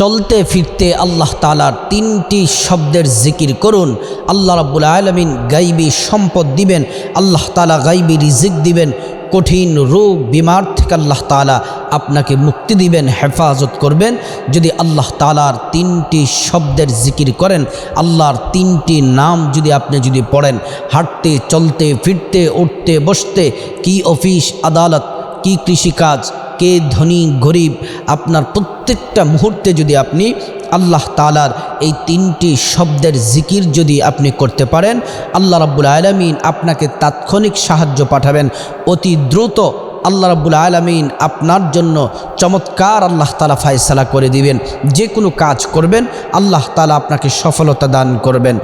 চলতে ফিরতে আল্লাহ তালার তিনটি শব্দের জিকির করুন। আল্লাহ রাব্বুল আলমিন গাইবি সম্পদ দিবেন, আল্লাহ তালা গাইবি রিজিক দিবেন, কঠিন রোগ, বিমার থেকে আল্লাহ তালা আপনাকে মুক্তি দিবেন, হেফাজত করবেন। যদি আল্লাহ তালার তিনটি শব্দের জিকির করেন, আল্লাহর তিনটি নাম যদি আপনি যদি পড়েন, হাঁটতে, চলতে, ফিরতে, উঠতে, বসতে, কি অফিস, আদালত, কি কৃষিকাজ, কে ধনী, গরিব আপনার প্রত্যেকটা মুহূর্তে যদি আপনি আল্লাহ তালার এই তিনটি শব্দের জিকির যদি আপনি করতে পারেন, আল্লাহ রাব্বুল আলমিন আপনাকে তাৎক্ষণিক সাহায্য পাঠাবেন। অতি দ্রুত আল্লাহ রাব্বুল আলমিন আপনার জন্য চমৎকার আল্লাহ তালা ফায়সালা করে দিবেন। যে কোনো কাজ করবেন, আল্লাহ তালা আপনাকে সফলতা দান করবেন।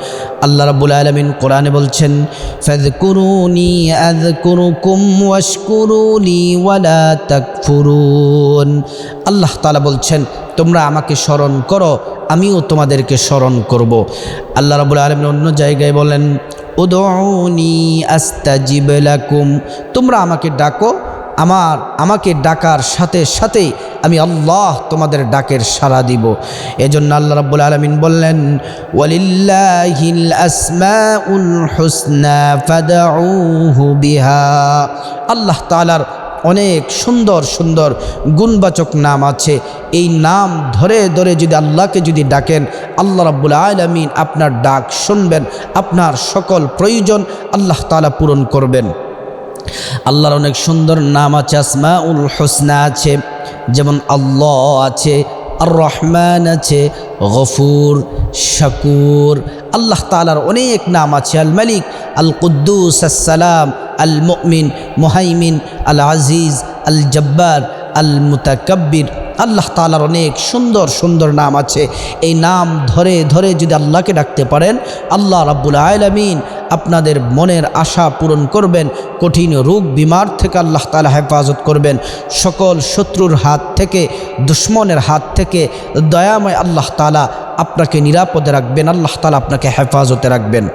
আল্লাহ রাব্বুল আলমিন কোরআনে বলছেন, ফাযকুরুনি আযকুরুকুম আল্লাহ তালা বলছেন, তোমরা আমাকে স্মরণ করো, আমিও তোমাদেরকে স্মরণ করব। আল্লাহ রাবুল আলমিন অন্য জায়গায় বলেন উদৌনি আস্তাজিব লাকুম। তোমরা আমাকে ডাকো আমার, আমাকে ডাকার সাথে সাথেই আমি আল্লাহ তোমাদের ডাকের সাড়া দিব। এজন্য আল্লাহ রাব্বুল আলমিন বললেন, ওয়ালিল্লাহিল আসমাউল হুসনা ফাদউহু বিহা। আল্লাহ তাআলার অনেক সুন্দর সুন্দর গুণবাচক নাম আছে। এই নাম ধরে ধরে যদি আল্লাহকে যদি ডাকেন, আল্লাহ রাব্বুল আলমিন আপনার ডাক শুনবেন, আপনার সকল প্রয়োজন আল্লাহ তালা পূরণ করবেন। আল্লাহর অনেক সুন্দর নাম আছে আসমা উল হোসনা আছে, যেমন আল্লাহ আছে আর রহমান আছে, গফুর, শাকুর, আল্লাহ তালার অনেক নাম আছে আল মালিক আল কুদ্দুস আসসালাম আল মুমিন মোহাইমিন আল আজিজ আল জব্বার আল মুতাকব্বির আল্লাহ তালার অনেক সুন্দর সুন্দর নাম আছে। এই নাম ধরে ধরে যদি আল্লাহকে ডাকতে পারেন, আল্লাহ রাব্বুল আলমিন আপনাদের মনের আশা পূরণ করবেন, কঠিন রোগ বিমার থেকে আল্লাহ তালা হেফাজত করবেন। সকল শত্রুর হাত থেকে, দুশ্মনের হাত থেকে দয়াময় আল্লাহ তালা আপনাকে নিরাপদে রাখবেন, আল্লাহ তালা আপনাকে হেফাজতে রাখবেন।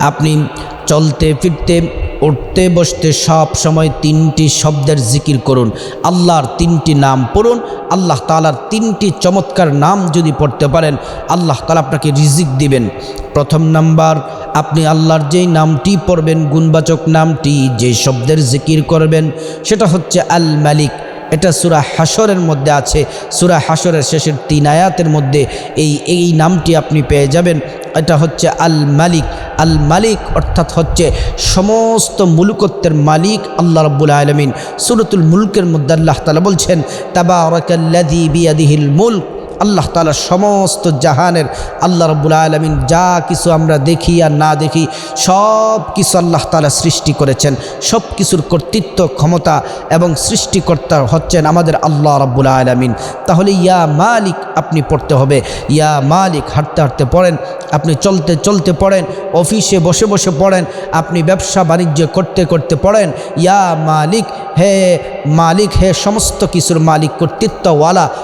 আপনি চলতে, ফিরতে, উঠতে, বসতে সব সময় তিনটি শব্দের জিকির করুন। আল্লাহর তিনটি নাম পড়ুন, আল্লাহ তালার তিনটি চমৎকার নাম যদি পড়তে পারেন, আল্লাহ তালা আপনাকে রিজিক দিবেন। প্রথম নাম্বার আপনি আল্লাহর যেই নামটি পড়বেন, গুণবাচক নামটি, যে শব্দের জিকির করবেন, সেটা হচ্ছে আল মালিক এটা সুরা হাসরের মধ্যে আছে। সুরা হাসরের শেষের তিন আয়াতের মধ্যে এই এই নামটি আপনি পেয়ে যাবেন। এটা হচ্ছে আল মালিক আল মালিক অর্থাৎ হচ্ছে সমস্ত মুলুকত্বের মালিক আল্লাহ রব্বুল আলমিন। সুরতুল মুলকের মধ্যে আল্লাহ তালা বলছেন তাবা মুল্ক। আল্লাহ তালা সমস্ত জাহানের আল্লাহ রব্বুল আলমিন যা কিছু আমরা দেখি আর না দেখি, সব কিছু আল্লাহ তালা সৃষ্টি করেছেন। সব কিছুর কর্তৃত্ব, ক্ষমতা এবং সৃষ্টিকর্তা হচ্ছেন আমাদের আল্লাহ রব্বুল আলমিন। তাহলে ইয়া মালিক আপনি পড়তে হবে। ইয়া মালিক হাঁটতে হাঁটতে পড়েন, আপনি চলতে চলতে পড়েন, অফিসে বসে বসে পড়েন, আপনি ব্যবসা বাণিজ্য করতে করতে পড়েন। ইয়া মালিক, হে মালিক, হে সমস্ত কিছুর মালিক, কর্তৃত্বওয়ালা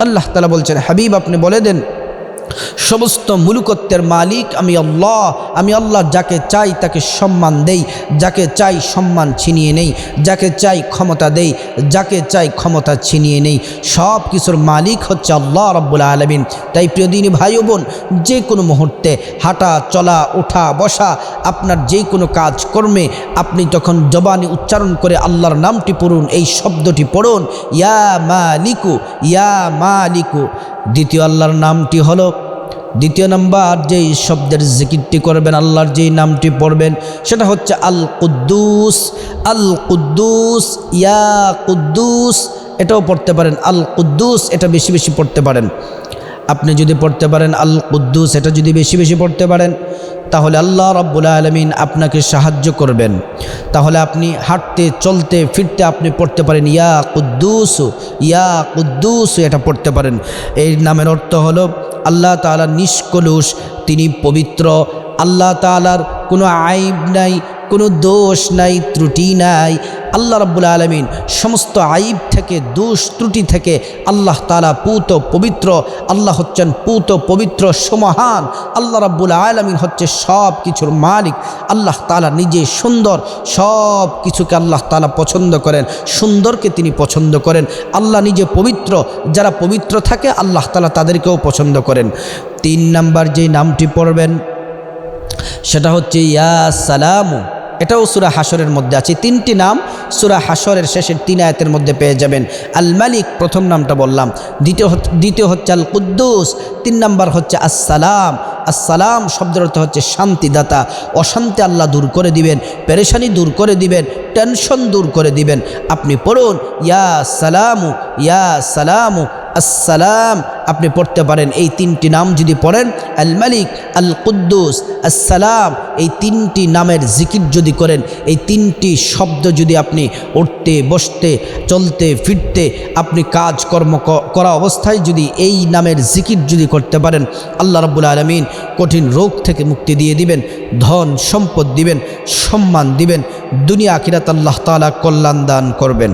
আল্লাহ তালা বলছেন হাবিব আপনি বলে দেন সমস্ত মুলুকত্বের মালিক আমি আল্লাহ। আমি আল্লাহ যাকে চাই তাকে সম্মান দেই, যাকে চাই সম্মান ছিনিয়ে নেই, যাকে চাই ক্ষমতা দেই, যাকে চাই ক্ষমতা ছিনিয়ে নেই। সব কিছুর মালিক হচ্ছে আল্লাহ রব্বুল আলমিন। তাই প্রিয় দিনী ভাই বোন, যে কোনো মুহূর্তে হাঁটা, চলা, ওঠা, বসা, আপনার যে কোনো কাজ, কর্মে আপনি তখন জবানি উচ্চারণ করে আল্লাহর নামটি পড়ুন, এই শব্দটি পড়ুন, ইয়া মালিকু ইয়া মালিকু। দ্বিতীয় আল্লাহর নামটি হলো দ্বিতীয় নাম্বার, যেই শব্দের জিকিরটি করবেন, আল্লাহর যেই নামটি পড়বেন, সেটা হচ্ছে আল কুদ্দুস আল কুদ্দুস ইয়া কুদ্দুস, এটাও পড়তে পারেন। আল কুদ্দুস এটা বেশি বেশি পড়তে পারেন। আপনি যদি পড়তে পারেন আল কুদ্দুস এটা যদি বেশি বেশি পড়তে পারেন, তাহলে আল্লাহ রব্বুল আলমিন আপনাকে সাহায্য করবেন। তাহলে আপনি হাঁটতে, চলতে, ফিরতে আপনি পড়তে পারেন, ইয়া কুদ্দুস ইয়া কুদ্দুস, এটা পড়তে পারেন। এই নামের অর্থ হলো আল্লাহ তালা নিষ্কলুষ তিনি পবিত্র। আল্লাহ তালার কোনো আইব নাই কোনো দোষ নাই, ত্রুটি নাই। আল্লাহ রাব্বুল আলমিন সমস্ত আইব থেকে, দোষ, ত্রুটি থেকে আল্লাহ তালা পুত, পবিত্র, আল্লাহ হচ্ছেন পুত, পবিত্র, সমহান। আল্লাহ রাব্বুল আলমিন হচ্ছে সব কিছুর মালিক। আল্লাহ তালা নিজে সুন্দর সব কিছুকে আল্লাহ তালা পছন্দ করেন, সুন্দরকে তিনি পছন্দ করেন। আল্লাহ নিজে পবিত্র, যারা পবিত্র থাকে, আল্লাহ তালা তাদেরকেও পছন্দ করেন। তিন নাম্বার যেই নামটি পড়বেন সেটা হচ্ছে ইয়া সালামু। এটাও সুরা হাসরের মধ্যে আছে। তিনটি নাম সুরা হাসরের শেষের তিন আয়াতের মধ্যে পেয়ে যাবেন। আল মালিক, প্রথম নামটা বললাম। দ্বিতীয় দ্বিতীয় হচ্ছে আল কুদ্দুস। তিন নাম্বার হচ্ছে আসসালাম আসসালাম শব্দের অর্থ হচ্ছে শান্তিদাতা। অশান্তি আল্লাহ দূর করে দিবেন, পেরেশানি দূর করে দিবেন, টেনশন দূর করে দিবেন। আপনি পড়ুন, ইয়া সালামু ইয়া সালামু। আসসালাম। আপনি পড়তে পারেন, এই তিনটি নাম যদি পড়েন আল মালিক আল কুদ্দুস আসসালাম, এই তিনটি নামের জিকির যদি করেন, এই তিনটি শব্দ যদি আপনি উঠতে, বসতে, চলতে, ফিরতে, আপনি কাজকর্ম ক- করা অবস্থায় যদি এই নামের জিকির যদি করতে পারেন, আল্লাহ রাব্বুল আলমিন কঠিন রোগ থেকে মুক্তি দিয়ে দিবেন, ধন সম্পদ দিবেন, সম্মান দিবেন দুনিয়া আখিরাত আল্লাহ তাআলা কল্যাণ দান করবেন।